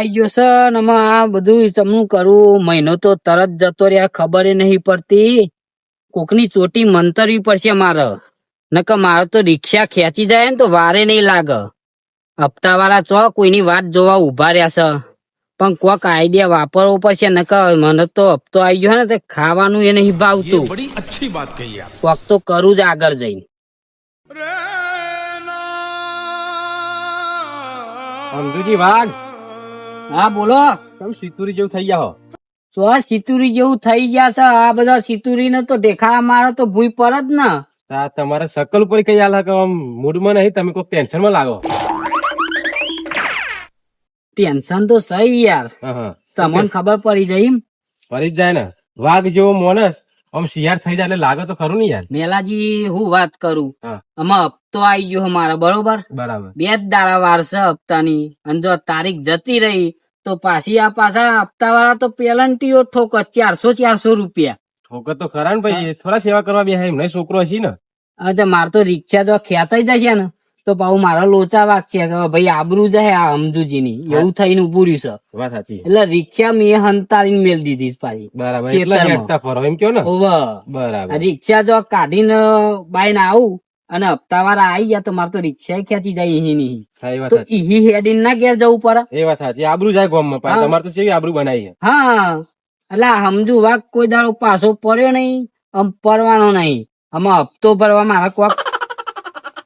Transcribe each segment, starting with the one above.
આવી ગયો છે અને આ બધું તમનું કરવું મહિનો તો તરત જતો રહ્યા ખબર નહીં પડતી. કોકની ચોટી મંતરવી પડશે મારે. નકર મારે તો રિક્ષા ખેંચી જાય ને તો વારે નહીં લાગે. હપ્તા વાળા ચો કોઈની વાત જોવા ઊભા રહ્યા છે. પણ કોક આઈડિયા વાપરવો પડશે નકર મને તો હપ્તો આવી ગયો ને ખાવાનું એ નહીં ભાવતું કોક તો કરું જ આગળ જઈને. સમજુજી વાઘ હા બોલો. તમે સિતુરી જેવું થઈ જાઓ તો સિતુરી જેવું થઈ ગયા છે. આ બધા સિતુરી ને તો દેખાડા મારો તો ભૂઈ પર જ ને. તમારા શકલ ઉપર કઈ આલા કે આમ મૂડમાં નહીં? તમે કોઈ ટેન્શનમાં લાગો? ટેન્શન તો સહી યાર. તમને ખબર પડી જાય એમ. જ જાય ને. વાઘ જેવો માણસ આમ શિયાર થઈ જાય એટલે લાગે તો ખરું ને યાર. મેલાજી હું વાત કરું. આમાં હપ્તો આવી ગયો મારો બરોબર? બરાબર. બે જ દારા વાર છે હપ્તાની. અને જો તારીખ જતી રહી તો પાછી આ પાછા હપ્તા વાળા તો પેલન્ટીઓ ઠોક ચારસો ચારસો રૂપિયા. ઠોકર તો ખરા ને ભાઈ થોડા સેવા કરવા બે એમ છોકરો હશે ને. અચ્છા તો મારે તો રિક્ષા ખ્યાત ખેંચાઈ જશે ને. તો પાછું મારા લોચા વાગશે કે ભાઈ આબરૂ જાય આ સમજુજીની એવું થઈને ઉભું રહ્યું છે. વાત સાચી. એટલે રિક્ષા મેં હંતારીને મેલ દીધી પાછી. બરાબર ખેતરમાં. હેડતા ફરો એમ કયો ને? બરાબર. રિક્ષા જો કાઢીને બાઈ ને આવું અને હપ્તા વાળા આવી ગયા તો મારે તો રિક્ષા ખેંચી જાય એહી નહીં તો ઈહી હેડીને ના ઘેર જવું પડે? એ વાત સાચી. આબરૂ જાય ગોમમાં હા. તમારે તો કેવી આબરૂ બનાવી હા. એટલે સમજુ વાક કોઈ દાડો પાછો પડ્યો નહીં આમ પડવાનો નહીં. આમાં હપ્તો ભરવા મારા કોક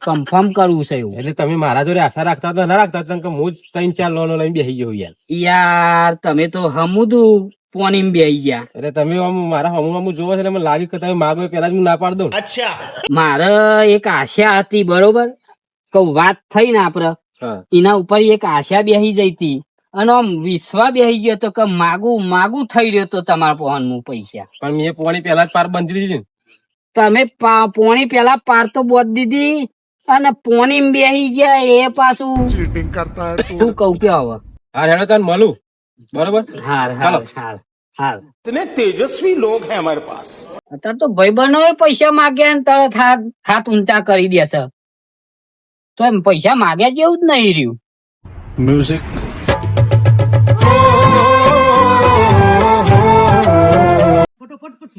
કન્ફર્મ કરવું છે એવું. એટલે તમે મારા જોડે આશા રાખતા હતા ના રાખતા હતા કે હું જ ત્રણ ચાર લોનો લઈને બેસી ગયો યાર. યાર તમે તો હમુદું પોની બેહી ગયા. એટલે તમે આમ મારા હમુ હમુ જોવો છે મને લાગ્યું કે તમે માગો પેલા જ હું ના પાડ દઉં. મારે એક આશા હતી બરોબર? કઉ વાત થઈ ને આપડે એના ઉપર એક આશા બેહી જઈ હતી. અને આમ વિશ્વા બેહી ગયો તો કે માગું માગું થઈ રહ્યો તો તમારા પોહન પૈસા. પણ મેં પોણી પેલા જ પાર બંધી દીધી તમે પોણી પેલા પાર તો બોધ દીધી. અને પોની બેહી ગયા એ પાછું ચીટિંગ કરતા તું. કઉ કે હવે? હા હેડો તને મળું બરોબર? હાર હાર હાર હાર. તને તેજસ્વી લોગ હે અમારે પાસ અત્યારે તો ભાઈબંધો પૈસા માગ્યા ને તરત હાથ હાથ ઊંચા કરી દેશે. તો એમ પૈસા માગ્યા જેવું જ નહીં રહ્યું. મ્યુઝિક કપટ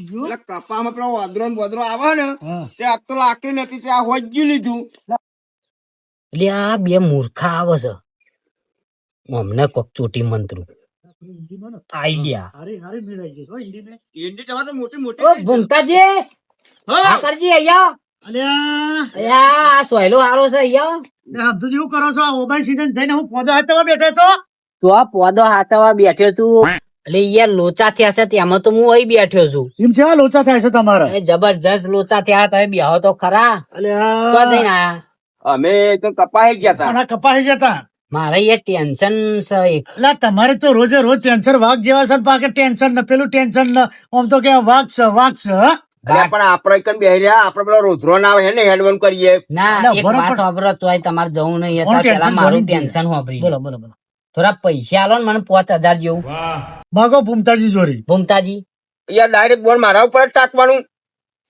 મોટી મોટી સોયલો હારો છે અહિયાં. જેવું કરો છો આ સીઝન થઈને હું પોદો હાથવા બેઠો છો. તો આ પોદો હાથવા બેઠો છું. એટલે યાર લોચા થયા છે તેમાં તો હું અહીં બેઠો છું. એમ છે લોચા થાય છે તમારા? જબરજસ્ત લોચા થયા તમે બેહો તો ખરા. અમે તો કપાઈ ગયા હતા કપાઈ ગયા જતા મારે યાર ટેન્શન છે. એટલે તમારે તો રોજે રોજ ટેન્શન વાઘ જેવા છે ને પાકે ટેન્શન ને પેલું ટેન્શન ને. આમ તો કે વાઘ છે વાઘ છે પણ આપણે કઈ બેહી રહ્યા? આપણે પેલો રોધરો ના આવે ને હેડવન કરીએ. ના એક બરોબર. વાત સાંભળો તોય તમારે જવું નહીં. પેલા મારું ટેન્શન વાપરી બોલો બોલો બોલો. થોડા પૈસા આલો ને મને પાંચ હજાર જેવું. માગો ભૂમતાજી જોરી ભૂમતાજી. યાર ડાયરેક્ટ બોલ મારા ઉપર જ ટાકવાનું.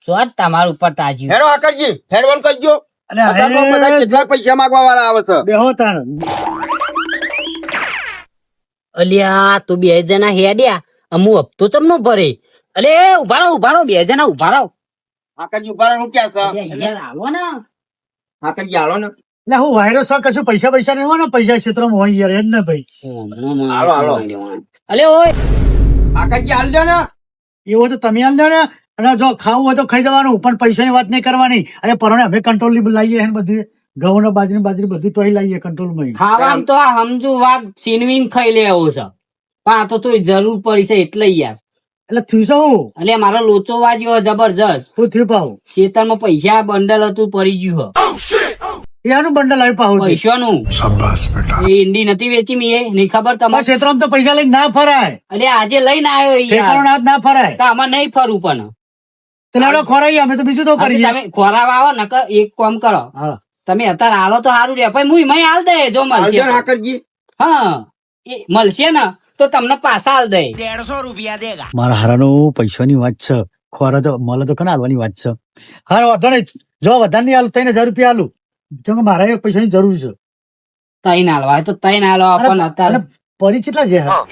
તો જ તમારા ઉપર તાજી હેરો આકરજી હેડવન કરજો. અને કેટલા પૈસા માંગવા વાળા આવે છે? બેહો તાણ. અલ્યા તું બે જણા હેડ્યા. અમુ હપ્તો તમનો ભરે. અલે ઊભા રહો ઊભા રહો બે જણા ઊભા રહો. આકરજી ઊભા રહેવાનું ક્યાં છે? યાર આવો ને. આકરજી આવો ને. એટલે હું વાયરસ કશું પૈસા પૈસા નહીં હોય ને પૈસા ક્ષેત્રમાં હોય યાર એમ ને ભાઈ. હાલો, હાલો. અલે ઓય. આકરજી હાલ દો ને? એવું તો તમે હાલ દો ને. અને જો ખાવું હોય તો ખાઈ જવાનું પણ પૈસાની વાત નહીં કરવાની. અને પરણે અમે કંટ્રોલ લાવીએ હે બધી. ઘઉં ને બાજરી બાજરી બધું તો લાવીએ કંટ્રોલમાં ખાવાનું તો આ સમજુ વાત છીનવીન ખાઈ લે એવો છે. પણ આ તો તોય જરૂર પડી છે એટલે યાર. એટલે થયું હું? એટલે મારો લોચો વાગ્યો જબરજસ્ત. હું થયું પાહું? ખેતરમાં પૈસા બંડલ હતું પડી ગયું યાનું બંડલ આવી પૈસાનું? શાબાશ બેટા. એ ઈંડી નથી વેચી મીએ નહીં ખબર તમારે ક્ષેત્રમાં તો પૈસા લઈને ના ફરાય. અરે આજે લઈને આવ્યો યાર. આજ ના ફરાય. તો આમાં નહીં ફરવું પણ. તલાડો ખોરાઈ અમે તો બીજું તો કરીએ. તમે ખોરાવા આવો નકર એક કામ કરો. તમે અત્યારે હાલો તો સારું રે. ભાઈ હું એમાં હાલ દે જો મળશે. હા. એ મળશે ને તો તમને પાછા હાલ દે. દેડસો રૂપિયા દેગા. મારા હારાનો પૈસાની વાત છે. ખોરા તો મળે તો કના હાલવાની વાત છે? હારો વાંધો નહીં. જો વધારે નહીં હાલું થઈને હજાર રૂપિયા હાલું. જો કે મારે પૈસાની જરૂર છે. તઈ હોય તો તઈ અને- પણ અત્યારે. પરી કેટલા છે હા?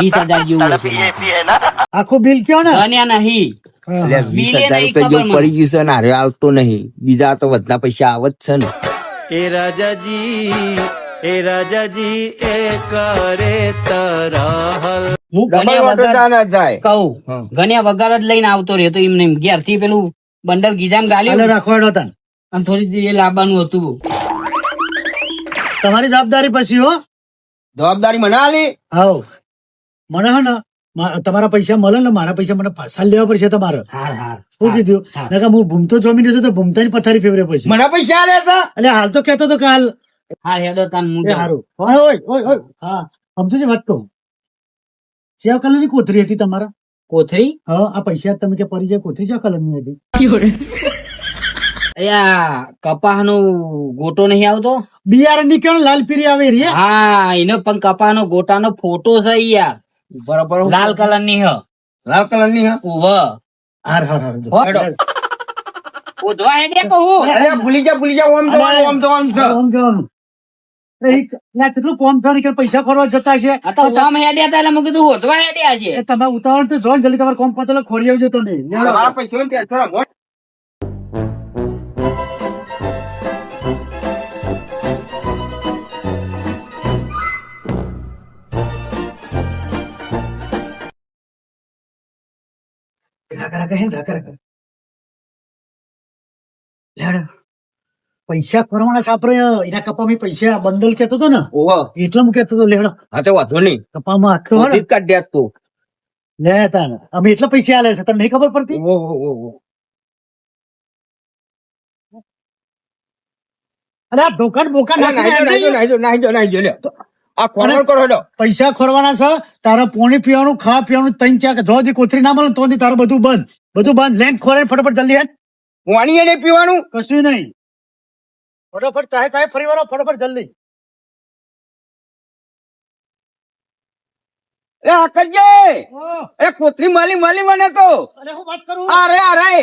વીસ હજાર જેવું હશે. આખું બિલ કયો ને? ગણ્યા નહીં. બિલે નહીં રૂપિયા ખબર જેવું મને. પડી ગયું છે ને હારે આવતો નહીં. બીજા તો વધતા પૈસા આવે જ છે ને. એ રાજાજી એ રાજાજી એ કરે તરહલ. હું ગણ્યા વગર તા ના જાય. કહું ગણ્યા વગર જ લઈને આવતો રહ્યો તો એમને એમ ઘેરથી પેલું બંડલ ગીજામ ગાલ્યું રાખો હેડો તાન. અને થોડી એ લાવવાનું હતું તમારી જવાબદારી પછી હો. જવાબદારી મને આલી? હાઉ મને હે ને તમારા પૈસા મળે ને મારા પૈસા મને પાછા લેવા પડશે તમારે. શું કીધું? કે હું ભૂમતો જમીન છું તો ભૂમતાની પથારી ફેવરે પછી. મને પૈસા આલે હતા એટલે હાલ તો કેતો તો કે હાલ. હા હેડો તાન હું? હારું ઓય ઓય ઓય. હા. સમજો છે વાત કહું. સેવ કલરની કોથરી હતી તમારા? કોથરી હા આ પૈસા તમે કે પરી જાય કોથરી છે કલરની હતી અયા કપાહનો ગોટો નહીં આવતો? બિયારણની કેમ લાલ પીરી આવે રે હા. એનો પણ કપાનો ગોટા નો ફોટો છે યાર. બરોબર લાલ કલરની હ. લાલ કલરની હ? ઉભ હાર હાર હાર. ઉધવા હેડે કહું અરે ભૂલી જા ભૂલી જા ઓમ તો ઓમ જવાનું છે આમ જવાનું. એ એક- કેટલું કોમ થયું કે પૈસા ખોરવા જતા છે. આ તો ઓમ હેડ્યા હતા એટલે મેં કીધું હેડ્યા છે. એ તમે ઉતાવળ તો જો જલ્દી તમારે કોમ પતેલો ખોરી આવજો તો નહીં. મોટ રાખ. પૈસા કરવાના સાપરે એના કપામાં પૈસા બંડલ કેતો હતો ને. એટલે કેતો હતો લેડ. હા તો વાંધો નહીં. કપામાં આખો હોય ને, કોઠી કાઢ દે તું. લે તાન. અમે એટલા પૈસા આલે છે તને નહીં ખબર પડતી? ઓ ઓ ઓ અરે આ દુકાન બોકાન અલા, નાખીને નાહી જો, હેડ આ કોણ કરો હેડો. પૈસા ખોરવાના છે તારા પોણી પીવાનું ખાવા પીવાનું ત્રણ ચાર જો જે કોથરી ના મળે તો તારું બધું બંધ. બધું બંધ. લેન ખોરે ફટાફટ જલ્દી હેડ પાણી નહીં પીવાનું. કશું નહીં. ફટાફટ ચાહે ચાહે ફરી વાળો ફટાફટ જલ્દી. એ એ કોથરી માલી માલી મને તો. અરે હું વાત કરું? આ રે આ રે.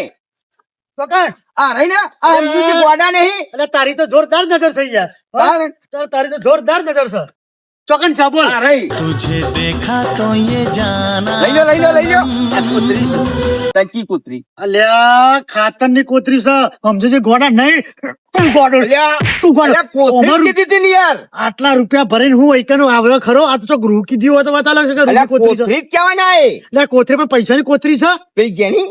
પકડ. આ રે ને આ ગોડા નહીં. એટલે તારી તો જોરદાર નજર છે યાર. તારી તો જોરદાર નજર છે. ચોકન છે બોલ. તુજે દેખા તો યે જાના લઈ લો લઈ લો લઈ લો કોતરી છે. તકી અલ્યા ખાતરની કોતરી છે. સમજો છે ગોડા નહીં. તું ગોડો. તું ગોડો. કોતરી કીધી હતી ને યાર. આટલા રૂપિયા ભરીને હું એકનો આવ્યો ખરો? આ તો ચોક રૂ કીધી હોય તો વાત લાગશે કે રૂ કોતરી છે. કોતરી કેવાના એ. લે કોતરી પર પૈસાની કોતરી છે? પેલી જેની?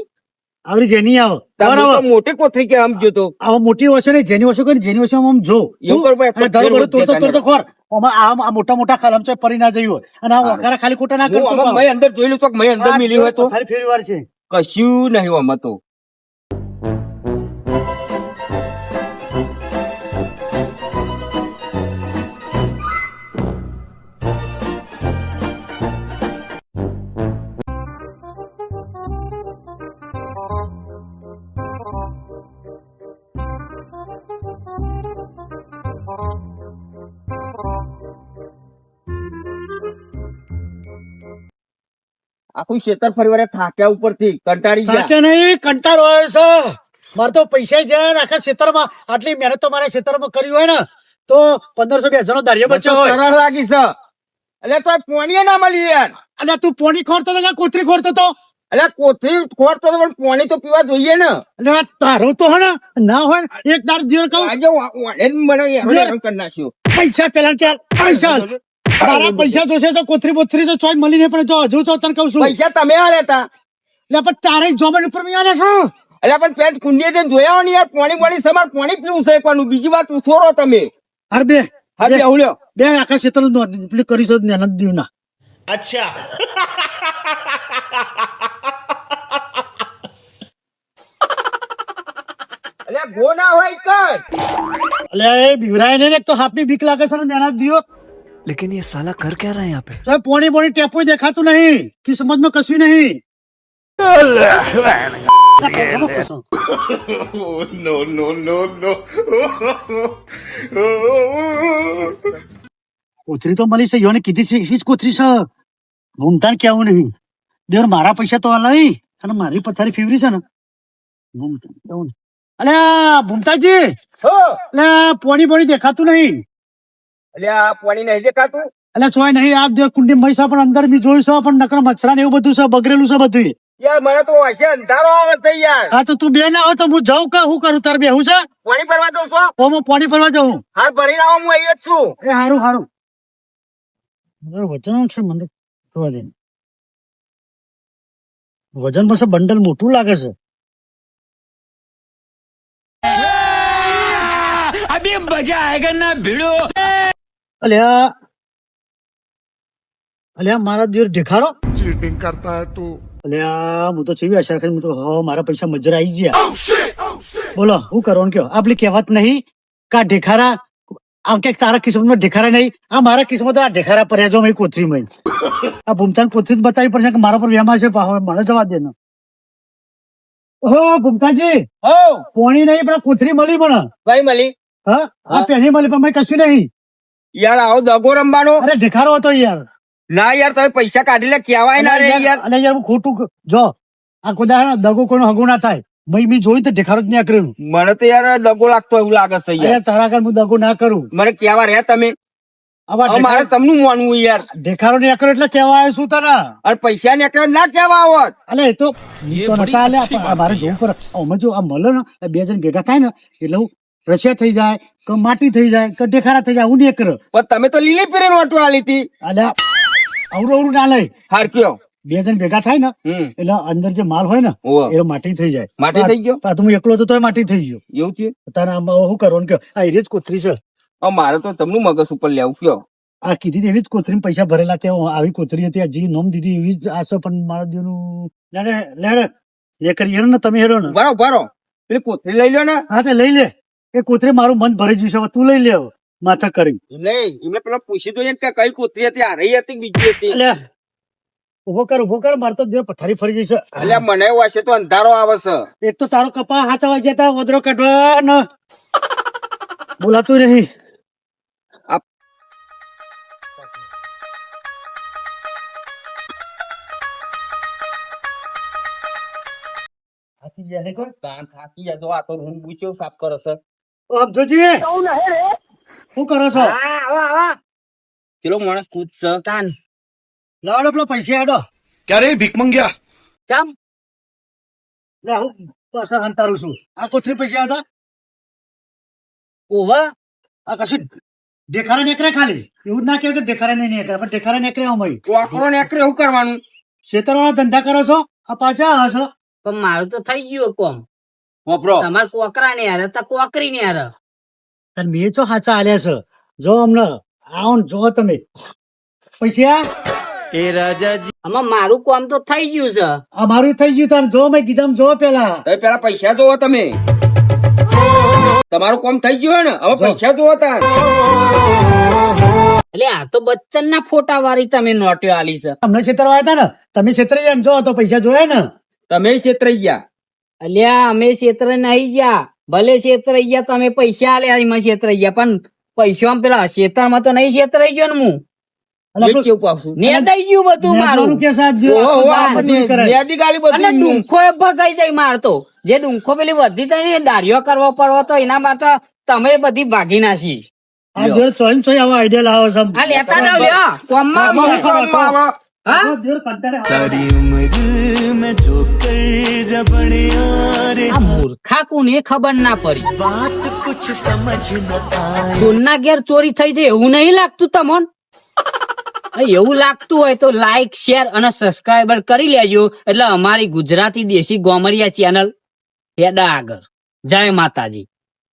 આવરી જેની આવો. બરાબર. મોટી કોથરી કે આમ જોતો આવો મોટી હશે ને જેની હશે કે જેની હશે આમ જો. એવું કરો તો તો તો ખોર. આ મોટા મોટા કલમ છે પરી ના જઈ હોય. અને આ વખારા ખાલી ખોટા ના કરતો મેં અંદર જોયેલું તો મેં અંદર મિલી હોય તો? ફરી ફેરવાર છે. કશું નહીં આમાં તો. આખું ખેતર ફરી થાક્યા ઉપરથી કંટાળી ગયા. નહીં કંટાળો આવ્યો છે. મારે તો પૈસા જાય આખા ખેતરમાં આટલી મહેનત તો મારા ખેતરમાં કરી હોય ને તો પંદરસો બે હજાર નો દારિયો બચ્યો હોય. સરસ લાગી છે. એટલે તો પોણીએ ના મળી યાર અને તું પોણી ખોરતો હતો કોથરી ખોરતો હતો એટલે કોથરી ખોરતો તો પણ પોણી તો પીવા જોઈએ ને. એટલે તારો તો હે ના હોય ને એક તાર જીવન કહું મને નાખ્યો. પૈસા પેલા કે પૈસા. તારા પૈસા જોશે તો કોથરી બોથરી તો ચોય મળીને પણ જો હજુ તો તને કહું છું. પૈસા તમે આ લેતા એટલે પણ તારે જોબન ઉપર મેં આને છું. એટલે પણ પેટ ખુંડીએ જઈને જોયા ને યાર પાણી પાણી સમાર પાણી પીવું છે એકવાનું બીજી વાત છોડો તમે. અરે બે અરે બે- હુલ્યો બે આખા ક્ષેત્ર પેલી કરીશો જ મહેનત દીવ ના. અચ્છા. અલ્યા ગોના હોય કર. એટલે એ બીવરાય ને એક તો હાફની બીક લાગે છે ને જ દીવો. લેકિન ये साला कर क्या रहा है यहाँ पे તો પોણી બોણી ટેપુય દેખાતું નહીં કિસ્મત માં કશું નહીં No, no, no, no. કોથરી તો મળી છે યોને કીધી છે એવી જ કોથરી છે ભૂમતાન કેવું નહીં દેવર મારા પૈસા તો નહીં અને મારી પથારી ફેવરી છે ને ભૂમતાન કેવું નહીં અલ્યા ભૂમતાજી હો અલ્યા પોણી બોણી દેખાતું નહીં એટલે આ પાણી નહીં દેખાતું? એટલે નહીં આ જે કુંડી મૈસા પણ અંદર બી જોયું છે પણ નકર મચ્છરા ને એવું બધું છે બગડેલું છે બધું યાર મને તો હશે અંધારો આવે છે યાર. હા તો તું બે ના હોય તો હું જાઉં કે હું કરું? તાર બેહું છે? પાણી ભરવા જઉં છો? હું પાણી ભરવા જઉં. હાથ ભરીને આવો હું અહીંયા જ છું. એ હારું હારું. વજન છે મને જોવા દે. વજન પાસે બંડલ મોટું લાગે છે. અલ્યા. અલ્યા મારા દિવસ ઢેખારો ચીટિંગ કરતા હે તું. અલ્યા હું તો ચીવી આશા હું તો હો મારા પૈસા મજરા આવી ગયા. બોલો હું કરો કયો? આપલી કહેવત નહીં. કા ઢેખારા આમ કે તારા કિસ્મતમાં ઢેખારા નહીં. આ મારા કિસ્મત આ ઢેખારા પર જો મેં કોથરી મેં આ ભૂમતાન કોથરી જ બતાવી પડશે કે મારા પર વ્યામા છે મને જવા દે ને. હો ભૂમતાજી હો. પોણી નહીં પણ કોથરી મળી મને. ભાઈ મળી? હા આ પહેલી મળી પણ મેં કશું નહીં. યાર આવો દગો રમવાનો. અરે ઢેખારો હતો યાર. ના યાર તમે પૈસા કાઢી લે કેવાય ના રે યાર. અલે યાર હું ખોટું જો આ કુદા દગો કોઈનો હગો ના થાય. મેં મેં જોયું તો ઢેખારો જ નહીં કરેલું મને તો યાર દગો લાગતો એવું લાગે છે યાર. અરે તારા આગળ હું દગો ના કરું. મને કેવા રહ્યા તમે. મારે તમને માનવું યાર. ઢેખારો નહીં કરો એટલે કેવા આવ્યો શું તારા અરે પૈસા નીકળે ના કેવા આવો અલે એ તો મારે જોવું પડે. અમે જો આ મળે ને બે જણ ભેગા થાય ને એટલે હું રસિયા થઈ જાય કે માટી થઈ જાય કે ઢેખારા થઈ જાય હું નહીં કરે પણ તમે તો લીલી પીરી નોટો આલી હતી. અલ્યા અવરું અવરું ના લઈ. હાર કયો? બે જણ ભેગા થાય ને એટલે અંદર જે માલ હોય ને. એ માટી થઈ જાય. માટી થઈ ગયો? આ તો હું એકલો તોય માટી થઈ ગયો. એવું છે તારા આમાં શું કરવાનું કે આ એરી જ કોથરી છે. મારે તો તમનું મગજ ઉપર લેવું કયો? આ કીધી એવી જ કોથરી પૈસા ભરેલા કે આવી કોથરી હતી આ જી નોમ દીધી એવી જ આશો પણ મારા દેવનું લેડે લેડે લે કરી હેરો ને તમે હેરો ને. બરો બરો પેલી કોથરી લઈ લો ને. હા તે લઈ લે. એ કોથરી મારું મન ભરી જશે તું લઈ લે માથા કરી નહીં એમને પેલા પૂછી દો કે કઈ કોથરી હતી? આ રહી હતી બીજી હતી? એટલે ઊભો કર ઊભો કર મારે તો જે પથારી ફરી જઈશ એટલે મને એવું હશે તો અંધારો આવે છે. એક તો તારો કપા હાચવા જતા ઓદરો કાઢવા ન. બોલાતું નહીં. આપ- હાથી કોણ? કાન થાકી જાય તો આ તો રૂમ પૂછ્યો સાફ કરો છે અબજોજી શું કરો છો? ચલો માણસ કૂદ છે. તાન. લાડો પેલો પૈસે આડો. ક્યારે ભીખ મંગ્યા? ચમ? લે હું પાછા હંતારું છું. આ કોથરી પૈસા હતા ઓવા આ કશું દેખારા નેકરે ખાલી. એવું ના કહેવાય કે દેખારા નહીં નેકરે પણ દેખારા નેકરે અમારી. વાકરો નેકરે શું કરવાનું? ખેતરવાળા ધંધા કરો છો? આ પાછા હશો પણ મારું તો થઈ ગયું કોમ. કોપરો તમાર કોકરા ને યાર તા કોકરી ને યાર. તન મે ચો હાચા આલ્યા છે. જો અમને આવો જો તમે. પૈસા? એ રાજાજી આમાં મારું કામ તો થઈ ગયું છે. અમારું થઈ ગયું તાર. જો મેં કીધા જો પેલા. એ પેલા પૈસા જોવો તમે. તમારું કામ થઈ ગયું ને? હવે પૈસા જોવો તાર. એટલે આ તો બચ્ચન ના ફોટા વાળી તમે નોટ્યો આલી છે. તમને છેતરવા હતા ને? તમે છેતરી ગયા જો તો પૈસા જોયા ને? તમે છેતરી ગયા. અલ્યા અમે ક્ષેત્ર નહીં ગયા. ભલે ક્ષેત્ર ગયા અમે પૈસા આલ્યા એમાં ક્ષેત્ર ગયા. પણ પૈસા પેલા ક્ષેત્રમાં તો નહીં ક્ષેત્ર ગયો ને હું. જો. ડુંખો પેલી વધી થાય ને દારિયો કરવો પડવો તો એના માટે તમે બધી ભાગી નાખી. આ જો ચોઈન ચોઈ આવા આઈડિયા લાવો છો. આ લેતા જાવ લ્યો કોમમાં આમાં કામમાં આવે. હા આ જો કંટાળે सारी उम्र में जो कर जबड़िया रे આ મૂર્ખા કોને ખબર ના પડી बात कुछ समझ न आए સોનના ઘેર ચોરી થઈ જાય એવું નહીં લાગતું તમોન એવું લાગતું હોય તો લાઈક શેર અને સબસ્ક્રાઈબર કરી લેજો એટલે અમારી ગુજરાતી દેશી ગોમરિયા ચેનલ હેડા આગળ જય માતાજી